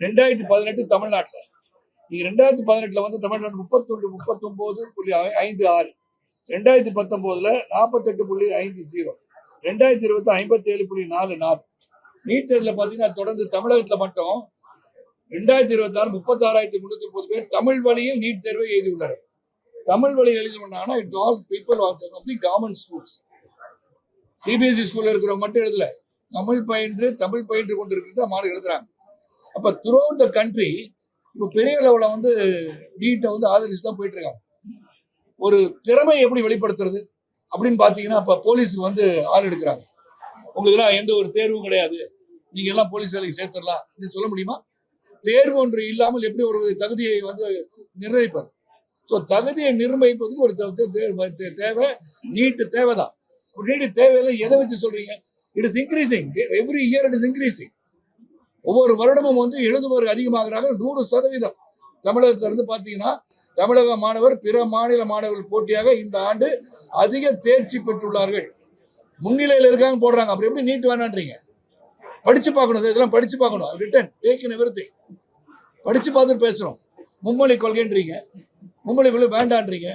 ரெண்டாயிரத்தி பதினெட்டு தமிழ்நாட்டில். நீங்கள் ரெண்டாயிரத்தி பதினெட்டுல வந்து தமிழ்நாடு முப்பத்தொன்று முப்பத்தொம்போது புள்ளி ஐந்து ஆறு. ரெண்டாயிரத்தி பத்தொம்போதில் நாற்பத்தெட்டு புள்ளி ஐந்து ஜீரோ. ரெண்டாயிரத்தி இருபத்தி ஐம்பத்தேழு புள்ளி நாலு நாலு. நீட் தேர்தலில் பார்த்தீங்கன்னா தொடர்ந்து தமிழகத்தில் மட்டும் ரெண்டாயிரத்தி இருபத்தாறு முப்பத்தாறாயிரத்தி முன்னூத்தி முப்பது பேர் தமிழ் வழியில் நீட் தேர்வை எழுதியுள்ளனர் தமிழ் வழி எழுதினா it all people of the government schools CBSE ஸ்கூலில் இருக்கிறவங்க மட்டும் எழுதல. தமிழ் பயின்று தமிழ் பயின்று கொண்டு இருக்கிறத மாடு எழுதுறாங்க. அப்ப த்ரூ அவுட் த கண்ட்ரி இப்போ பெரிய லெவலில் வந்து நீட்டை வந்து ஆதரிச்சு தான் போயிட்டு இருக்காங்க ஒரு திறமை எப்படி வெளிப்படுத்துறது அப்படின்னு பார்த்தீங்கன்னா அப்போ போலீஸுக்கு வந்து ஆள் எடுக்கிறாங்க. உங்களுக்குலாம் எந்த ஒரு தேர்வும் கிடையாது. நீங்க எல்லாம் போலீஸ் வேலைக்கு சேர்த்துடலாம் அப்படின்னு சொல்ல முடியுமா? தேர்வு ஒன்று இல்லாமல் எப்படி ஒரு தகுதியை வந்து நிர்ணயிப்பது? ஸோ தகுதியை நிர்ணயிப்பதுக்கு ஒரு தே- தேவை நீட்டு தேவைதான். தான் நீட்டு தேவையில்லை எதை வச்சு சொல்றீங்க? It is increasing every year it is increasing ஒவ்வொரு வருடமும் வந்து எழுதுபவர் அதிகமாகிறாங்க. நூறு சதவீதம். தமிழகத்துல இருந்து பார்த்தீங்கன்னா தமிழக மாணவர் பிற மாநில மாணவர்கள் போட்டியாக இந்த ஆண்டு அதிக தேர்ச்சி பெற்றுள்ளார்கள். முன்னிலையில் இருக்காங்க போடுறாங்க. அப்படி எப்படி நீட் வேணான்றீங்க? படிச்சு பார்க்கணும். இதெல்லாம் படிச்சு பார்க்கணும். ரிட்டன் டேக்கின் எவ்ரி படிச்சு பார்த்துட்டு பேசுறோம். மும்மொழி கொள்கைன்றீங்க. மும்மொழி கொள்கை வேண்டான்றீங்க.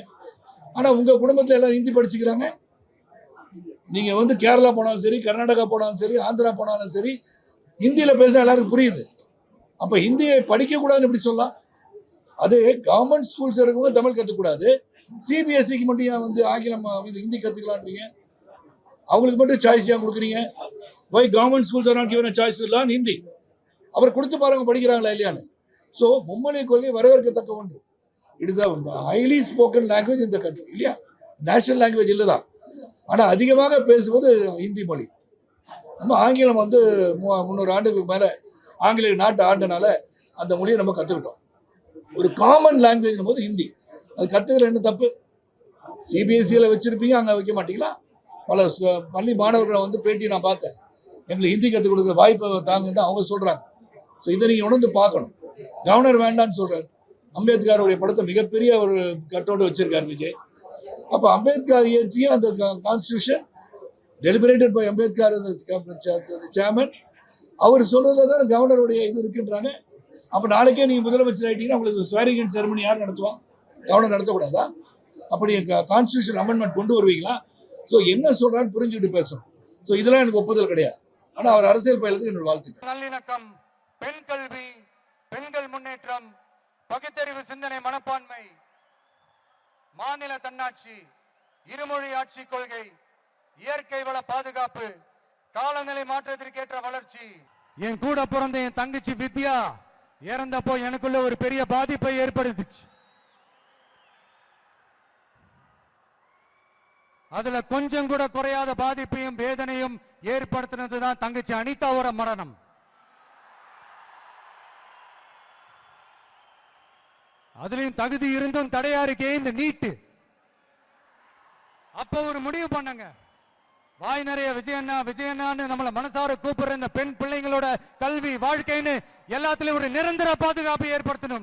ஆனா உங்க குடும்பத்துல எல்லாம் ஹிந்தி படிச்சுக்கிறாங்க. நீங்க வந்து கேரளா போனாலும் சரி கர்நாடகா போனாலும் சரி ஆந்திரா போனாலும் சரி ஹிந்தியில் பேசினா எல்லாருக்கும் புரியுது. அப்போ ஹிந்தியை படிக்கக்கூடாதுன்னு எப்படி சொல்லலாம்? அது கவர்மெண்ட் ஸ்கூல்ஸ் இருக்கவங்க தமிழ் கற்றுக்கூடாது சிபிஎஸ்சிக்கு மட்டும் ஏன் வந்து ஆங்கிலம் இது ஹிந்தி கற்றுக்கலான்றீங்க அவங்களுக்கு மட்டும் சாய்ஸ் ஏன் கொடுக்குறீங்க? Why government schools are not given choice இல்லான் Hindi அவர் கொடுத்து பாருங்க படிக்கிறாங்களா இல்லையான்னு. ஸோ மும்மொழி கொள்கை வரவேற்கத்தக்க ஒன்று. It is highly spoken language இந்த கண்ட்ரி இல்லையா? நேஷனல் லாங்குவேஜ் இல்லை தான் ஆனால் அதிகமாக பேசுவது ஹிந்தி மொழி. நம்ம ஆங்கிலம் வந்து மூ முந்நூறு ஆண்டுகளுக்கு மேலே ஆங்கிலேய நாட்டு ஆண்டனால அந்த மொழியை நம்ம கற்றுக்கிட்டோம் ஒரு காமன் லாங்குவேஜ் போது ஹிந்தி. அது கற்றுக்கிற என்ன தப்பு? சிபிஎஸ்சியில் வச்சுருப்பீங்க அங்கே வைக்க மாட்டீங்களா? பல பள்ளி மாணவர்களை வந்து பேட்டி நான் பார்த்தேன். எங்களுக்கு ஹிந்தி கற்றுக் கொடுக்குற வாய்ப்பை தாங்கன்னு அவங்க சொல்கிறாங்க ஸோ இதை நீங்கள் உணர்ந்து பார்க்கணும். கவர்னர் வேண்டான்னு சொல்கிறார் அம்பேத்கருடைய படத்தை மிகப்பெரிய ஒரு கட்டோடு வச்சிருக்கார் விஜய். அப்போ அம்பேத்கர் இயற்றிய அந்த constitution deliberated by Ambedkar chairman அவர் சொல்றதுல தான் கவர்னருடைய இது இருக்குன்றாங்க. அப்போ நாளைக்கே நீங்கள் முதலமைச்சர் ஆகிட்டீங்கன்னா உங்களுக்கு ஸ்வேரிங் அண்ட் செரமனி யார் நடத்துவா? கவர்னர் நடத்தக்கூடாதா? அப்படி கான்ஸ்டியூஷன் அமெண்ட்மெண்ட் கொண்டு வருவீங்களா? ஸோ என்ன சொல்றான்னு புரிஞ்சுக்கிட்டு பேசணும். ஸோ இதெல்லாம் எனக்கு ஒப்புதல் கிடையாது. ஆனால் அவர் அரசியல் பயிலுக்கு என்னோட வாழ்த்துக்கள். நல்லிணக்கம் பெண் கல்வி பெண்கள் முன்னேற்றம் பகுத்தறிவு சிந்தனை மனப்பான்மை மாநில தன்னாட்சி இருமொழி ஆட்சி கொள்கை இயற்கை வள பாதுகாப்பு காலநிலை மாற்றத்திற்கேற்ற வளர்ச்சி. என் கூட பிறந்த என் தங்கச்சி வித்யா இறந்தப்போ எனக்குள்ள ஒரு பெரிய பாதிப்பை ஏற்படுத்துச்சு. அதுல கொஞ்சம் கூட குறையாத பாதிப்பையும் வேதனையும் ஏற்படுத்தினது தான் தங்கச்சி அனிதாவோட மரணம். அதுலயும் தகுதி இருந்தும் தடையா இருக்கே இந்த நீட்டு. அப்ப ஒரு முடிவு பண்ணுங்க. வாய் நிறைய விஜயண்ணா விஜயண்ணான்னு நம்மள மனசார கூப்பிடுற இந்த பெண் பிள்ளைங்களோட கல்வி வாழ்க்கைன்னு எல்லாத்துலயும் ஒரு நிரந்தர பாதுகாப்பை ஏற்படுத்தணும்.